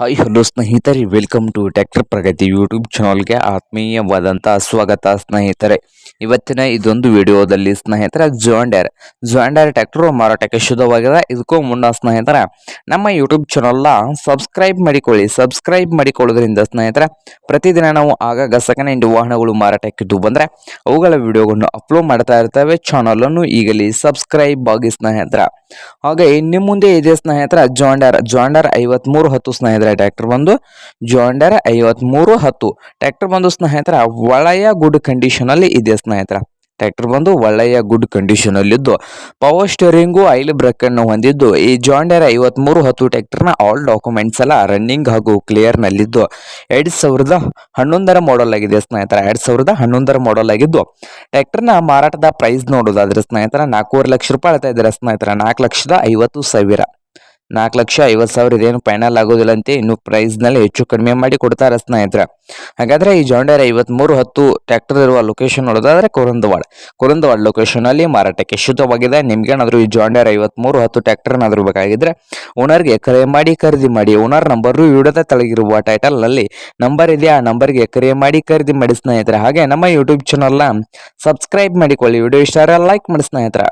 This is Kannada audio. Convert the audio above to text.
ಹಾಯ್ ಹಲೋ ಸ್ನೇಹಿತರೆ. Welcome to tractor Pragati YouTube ಚಾನಲ್ಗೆ ಆತ್ಮೀಯವಾದಂಥ ಸ್ವಾಗತ, ಸ್ನೇಹಿತರೆ. ಇವತ್ತಿನ ಇದೊಂದು ವಿಡಿಯೋದಲ್ಲಿ ಸ್ನೇಹಿತರ ಜೋಂಡರ್ ಜಾಂಡ್ಯರ್ ಟ್ರ್ಯಾಕ್ಟ್ರು ಮಾರಾಟಕ್ಕೆ ಶುದ್ಧವಾಗಿದೆ. ಇದಕ್ಕೂ ಮುನ್ನ ಸ್ನೇಹಿತರ, ನಮ್ಮ ಯೂಟ್ಯೂಬ್ ಚಾನಲ್ನ ಸಬ್ಸ್ಕ್ರೈಬ್ ಮಾಡಿಕೊಳ್ಳಿ. ಸಬ್ಸ್ಕ್ರೈಬ್ ಮಾಡಿಕೊಳ್ಳೋದ್ರಿಂದ ಸ್ನೇಹಿತರ, ಪ್ರತಿದಿನ ನಾವು ಆಗಾಗ ಸೆಕೆಂಡ್ ಹ್ಯಾಂಡ್ ವಾಹನಗಳು ಮಾರಾಟಕ್ಕಿದ್ದು ಬಂದರೆ, ಅವುಗಳ ವಿಡಿಯೋಗಳನ್ನು ಅಪ್ಲೋಡ್ ಮಾಡ್ತಾ ಇರ್ತವೆ. ಚಾನಲನ್ನು ಈಗಲೇ ಸಬ್ಸ್ಕ್ರೈಬ್ ಆಗಿ ಸ್ನೇಹಿತರ. ಹಾಗೆ ನಿಮ್ಮ ಮುಂದೆ ಇದೆ ಸ್ನೇಹಿತರ ಜಾಂಡರ್ ಜಾಂಡರ್ ಐವತ್ಮೂರು ಹತ್ತು ಸ್ನೇಹಿತರ. ಟ್ರ್ಯಾಕ್ಟರ್ ಬಂದು ಜಾಂಡರ್ ಐವತ್ಮೂರು ಹತ್ತು. ಟ್ರ್ಯಾಕ್ಟರ್ ಬಂದು ಸ್ನೇಹಿತರ, ಒಳ್ಳೆಯ ಗುಡ್ ಕಂಡೀಷನ್ ಅಲ್ಲಿ ಇದೆ ಸ್ನೇಹಿತರ. ಟ್ರ್ಯಾಕ್ಟರ್ ಬಂದು ಒಳ್ಳೆಯ ಗುಡ್ ಕಂಡೀಷನ್ ಅಲ್ಲಿದ್ದು. ಪವರ್ ಸ್ಟೇರಿಂಗು ಐಲ್ ಬ್ರೇಕ್ ಅನ್ನು ಹೊಂದಿದ್ದು. ಈ ಜಾಂಡರ್ ಐವತ್ಮೂರು ಹತ್ತು ಟ್ರ್ಯಾಕ್ಟರ್ನ ಆಲ್ ಡಾಕ್ಯುಮೆಂಟ್ಸ್ ಎಲ್ಲ ರನ್ನಿಂಗ್ ಹಾಗೂ ಕ್ಲಿಯರ್ ನಲ್ಲಿದ್ದು. ಎರಡ್ ಸಾವಿರದ ಹನ್ನೊಂದರ ಮಾಡೆಲ್ ಆಗಿದೆ ಸ್ನೇಹಿತರ. ಎರಡ್ ಸಾವಿರದ ಹನ್ನೊಂದರ ಮಾಡಲ್ ಆಗಿದ್ದು. ಟ್ರ್ಯಾಕ್ಟರ್ನ ಮಾರಾಟದ ಪ್ರೈಸ್ ನೋಡೋದಾದ್ರೆ ಸ್ನೇಹಿತರ, ನಾಲ್ಕೂವರೆ ಲಕ್ಷ ರೂಪಾಯಿ ಹೇಳ್ತಾ ಇದ್ದಾರೆ ಸ್ನೇಹಿತರ. ನಾಲ್ಕು ಲಕ್ಷದ ಐವತ್ತು ಸಾವಿರ. ನಾಲ್ಕು ಲಕ್ಷ ಐವತ್ತು ಸಾವಿರ ಇದೇನು ಫೈನಲ್ ಆಗೋದಿಲ್ಲ ಅಂತ. ಇನ್ನು ಪ್ರೈಸ್ನಲ್ಲಿ ಹೆಚ್ಚು ಕಡಿಮೆ ಮಾಡಿ ಕೊಡ್ತಾರೆ ಸ್ನೇಹಿತರ. ಹಾಗಾದ್ರೆ ಈ ಜಾಂಡರ್ ಐವತ್ಮೂರು ಹತ್ತು ಟ್ರ್ಯಾಕ್ಟರ್ ಇರುವ ಲೊಕೇಶನ್ ನೋಡೋದಾದ್ರೆ ಕುರಂದವಾಡ. ಕುರಂದವಾಡ ಲೊಕೇಶನ್ ಅಲ್ಲಿ ಮಾರಾಟಕ್ಕೆ ಶುದ್ಧವಾಗಿದೆ. ನಿಮಗೇನಾದರೂ ಈ ಜಾಂಡರ್ ಐವತ್ಮೂರು ಹತ್ತು ಟ್ರ್ಯಾಕ್ಟರ್ ಬೇಕಾಗಿದ್ದರೆ ಬೇಕಾಗಿದ್ರೆ ಓನರ್ಗೆ ಕರೆ ಮಾಡಿ, ಖರೀದಿ ಮಾಡಿ. ಓನರ್ ನಂಬರು ವಿಡಿಯೋದ ತಳಗಿರುವ ಟೈಟಲ್ನಲ್ಲಿ ನಂಬರ್ ಇದೆ. ಆ ನಂಬರ್ಗೆ ಕರೆ ಮಾಡಿ, ಖರೀದಿ ಮಾಡಿ ಸ್ನೇಹಿತರೆ. ಹಾಗೆ ನಮ್ಮ ಯೂಟ್ಯೂಬ್ ಚಾನಲ್ನ ಸಬ್ಸ್ಕ್ರೈಬ್ ಮಾಡಿಕೊಳ್ಳಿ. ವಿಡಿಯೋ ಇಷ್ಟ ಲೈಕ್ ಮಾಡಿ ಸ್ನೇಹಿತರ.